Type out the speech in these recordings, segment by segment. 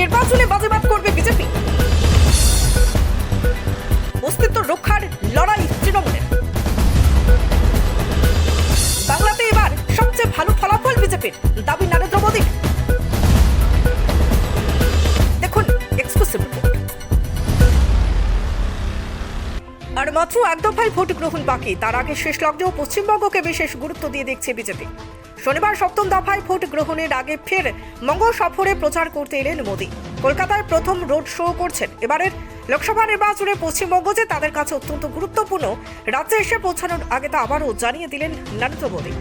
নির্বাচনে করবে বিজেপি। অস্তিত্ব রক্ষার লড়াই তৃণমূলের। বাংলাতে এবার সবচেয়ে ভালো ফলাফল বিজেপির, দাবি নরেন্দ্র মোদীর। দেখুন এক্সক্লুসিভ রিপোর্ট আর মাত্র এক দফায় ভোট গ্রহণ বাকি, তার আগে শেষ লগ্নেও পশ্চিমবঙ্গকে বিশেষ গুরুত্ব দিয়ে দেখছে বিজেপি। শনিবার সপ্তম দফায় ভোট গ্রহণের আগে ফের মঙ্গল সফরে প্রচার করতে এলেন মোদী। কলকাতায় প্রথম রোড শো করছেন। এবারের লোকসভা নির্বাচনে পশ্চিমবঙ্গ যে তাদের কাছে অত্যন্ত গুরুত্বপূর্ণ, রাজ্যে এসে পৌঁছানোর আগে তা আবারও জানিয়ে দিলেন নরেন্দ্র মোদী।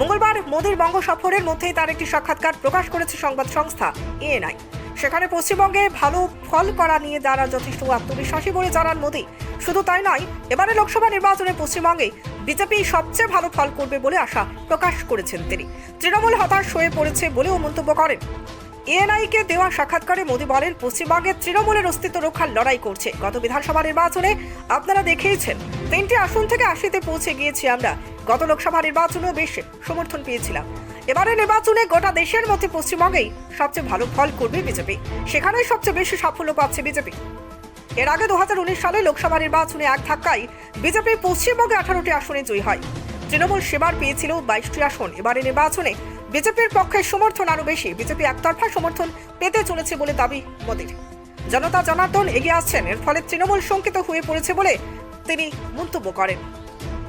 মঙ্গলবার মোদীর বঙ্গ সফরের মধ্যেই তার একটি সাক্ষাৎকার প্রকাশ করেছে সংবাদ সংস্থা এএনআই। সেখানে পশ্চিমবঙ্গে ভালো ফল করা নিয়ে তারা যথেষ্ট আত্মবিশ্বাসী বলে জানান মোদী শুধু তাই নয় এবারে লোকসভা নির্বাচনে পশ্চিমবঙ্গে বিজেপি সবচেয়ে ভালো ফল করবে বলে আশা প্রকাশ করেছেন তিনি। তৃণমূল হতাশ হয়ে পড়েছে বলেও মন্তব্য করেন। এএনআইকে দেওয়া সাক্ষাৎকারে মোদী বলেন, পশ্চিমবঙ্গে তৃণমূলের অস্তিত্ব রক্ষার লড়াই করছে। গত বিধানসভা নির্বাচনে আপনারা দেখেইছেন, তিনটি আসন থেকে আশিতে পৌঁছে গিয়েছি আমরা। গত লোকসভা নির্বাচনেও বেশ সমর্থন পেয়েছিলাম। এবারে নির্বাচনে গোটা দেশের মধ্যে পশ্চিমবঙ্গেই সবচেয়ে ভালো ফল করবে বিজেপি। সেখানেই সবচেয়ে বেশি সাফল্য পাচ্ছে বিজেপি। এর আগে দু হাজার উনিশ সালে লোকসভা নির্বাচনে এক ধাক্কায় বিজেপি পশ্চিমবঙ্গে আঠারোটি আসনে জয়ী হয়। তৃণমূল সেবার পেয়েছিল বাইশটি আসন। এবারে নির্বাচনে বিজেপির পক্ষে সমর্থন আরও বেশি। বিজেপি একতরফা সমর্থন পেতে চলেছে বলে দাবি মোদীর। জনতা জনার্দন এগিয়ে আসছেন। এর ফলে তৃণমূল শঙ্কিত হয়ে পড়েছে বলে তিনি মন্তব্য করেন।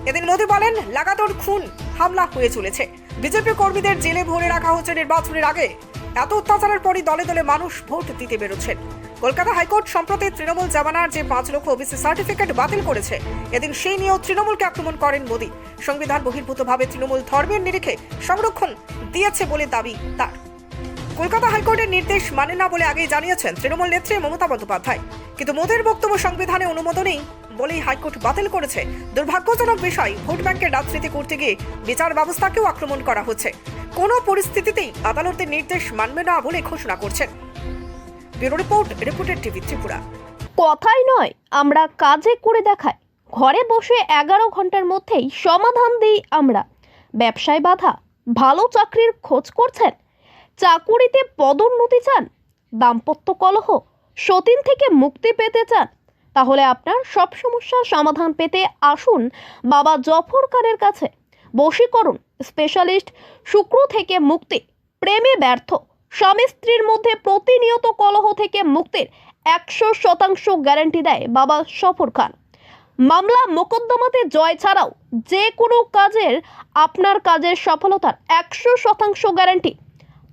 এদিন মোদী বলেন, লাগাতার খুন, হামলা হয়ে চলেছে। বিজেপি কর্মীদের জেলে ভরে রাখা হচ্ছে নির্বাচনের আগে। এত অত্যাচারের পরই দলে দলে মানুষ ভোট দিতে বেরোচ্ছেন। কলকাতা হাইকোর্ট সম্প্রতি তৃণমূল জামানার যে পাঁচ লক্ষ ওবিসি সার্টিফিকেট বাতিল করেছে, এদিন সেই নিয়েও তৃণমূলকে আক্রমণ করেন মোদী। সংবিধান বহির্ভূতভাবে তৃণমূল ধর্মের নিরিখে সংরক্ষণ দিয়েছে বলে দাবি তার। কলকাতা হাইকোর্টের নির্দেশ মানে না বলে আগেই জানিয়েছেন তৃণমূল নেত্রী মমতা বন্দ্যোপাধ্যায়। কিন্তু মোদীর বক্তব্য সংবিধানে অনুমোদনেই বলেই হাইকোর্ট বাতিল করেছে। দুর্ভাগ্যজনক বিষয়, ভোট ব্যাংকের রাজনীতি করতে গিয়ে বিচার ব্যবস্থাকেও আক্রমণ করা হচ্ছে। কোনো পরিস্থিতিতেই আদালতের নির্দেশ মানবে না বলে ঘোষণা করছেন। ব্যুরো রিপোর্ট, রিপোর্টের টিভি ত্রিপুরা। কথাই নয়, আমরা কাজে করে দেখাই। ঘরে বসে এগারো ঘণ্টার মধ্যেই সমাধান দিই আমরা। ব্যবসায় বাধা, ভালো চাকরির খোঁজ করছেন। চাকুরিতে পদোন্নতি চান। দাম্পত্য কলহ, সতীন থেকে মুক্তি পেতে চান। তাহলে আপনার সব সমস্যার সমাধান পেতে আসুন বাবা জফর খানের কাছে। বশীকরণ, স্পেশালিস্ট শুক্র থেকে মুক্তি, প্রেমে ব্যর্থ। স্বামী স্ত্রীর মধ্যে প্রতিনিয়ত কলহ থেকে মুক্তির একশো শতাংশ গ্যারান্টি দেয় বাবা সফর খান। মামলা মোকদ্দমাতে জয় ছাড়াও যে কোনো কাজের আপনার কাজের সফলতার একশো শতাংশ গ্যারান্টি।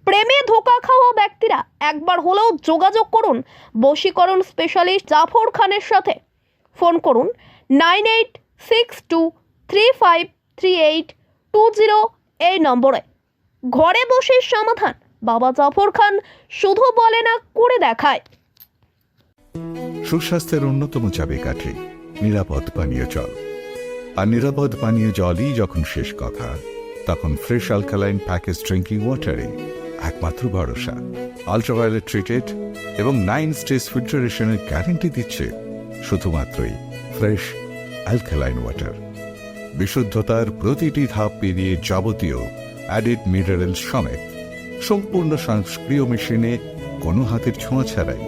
প্রেমে ধোকা খাওয়া ব্যক্তিরা একবার হলেও যোগাযোগ করুন বশীকরণ স্পেশালিস্ট জাফর খানের সাথে। ফোন করুন nine eight six two three five three eight two zero এই নম্বরে। ঘরে বসে সমাধান বাবা জাফর খান শুধু বলে না, করে দেখায়। সুস্বাস্থ্যের অন্যতম চাবিকাঠি, নিরাপদ পানীয় জল। আর নিরাপদ পানীয় জলই যখন শেষ কথা, তখন ফ্রেশ অ্যালকালাইন প্যাকেজ ড্রিঙ্কিং ওয়াটারে একমাত্র ভরসা। আলট্রাভায়োলেট ট্রিটেড এবং নাইন স্টেজ ফিল্টারেশনের গ্যারেন্টি দিচ্ছে শুধুমাত্রই ফ্রেশ অ্যালকালাইন ওয়াটার। বিশুদ্ধতার প্রতিটি ধাপ পেরিয়ে যাবতীয় অ্যাডিড মিনারেল সমেত সম্পূর্ণ সংস্ক্রিয় মেশিনে কোনো হাতের ছোঁয়া ছাড়াই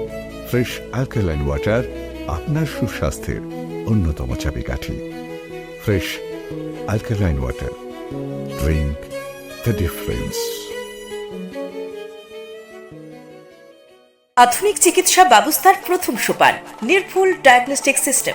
ফ্রেশ অ্যালকালাইন ওয়াটার আপনার সুস্বাস্থ্যের অন্যতম চাবিকাঠি। Fresh alkaline water. Drink the difference আধুনিক চিকিৎসা ব্যবস্থার প্রথম সোপান, নির্ভুল ডায়াগনস্টিক সিস্টেম।